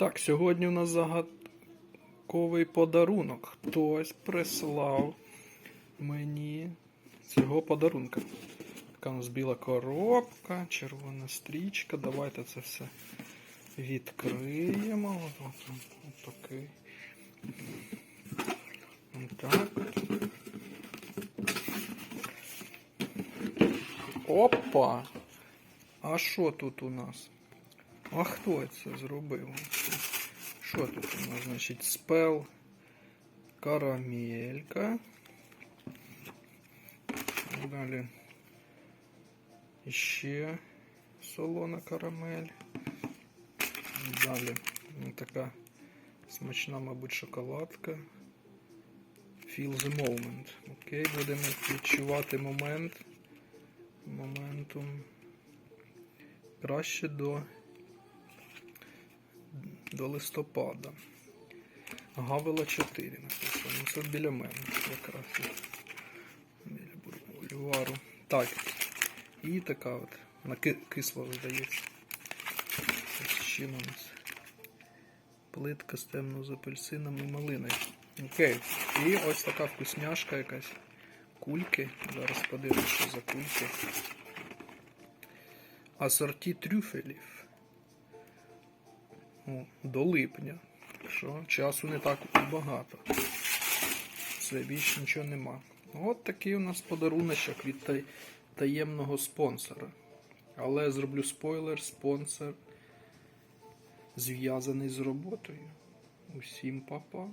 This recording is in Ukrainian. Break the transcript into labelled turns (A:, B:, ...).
A: Так, сьогодні у нас загадковий подарунок. Хтось прислав мені цього подарунка. Така у нас біла коробка, червона стрічка. Давайте це все відкриємо. От такий. Так. Опа! А що тут у нас? А хто це зробив? Що тут у нас? Значить, спел карамелька. Далі ще солона карамель. Далі ну, така смачна, мабуть, шоколадка. Feel the moment. Окей, будемо відчувати момент. Моментум. Краще до, до листопада. Гавела 4 написано. Ну, Це біля мене якраз. Біля бульвару. Так. І така от. На ки- кисло здається. Ось у нас. Плитка з темно з апельсином і малиною. Окей. І ось така вкусняшка якась. Кульки. Зараз подивимось, що за кульки. Асорті трюфелів. О, до липня. Що часу не так багато. Все, більше нічого нема. От такий у нас подаруночок від та- таємного спонсора. Але зроблю спойлер, спонсор зв'язаний з роботою. Усім па-па.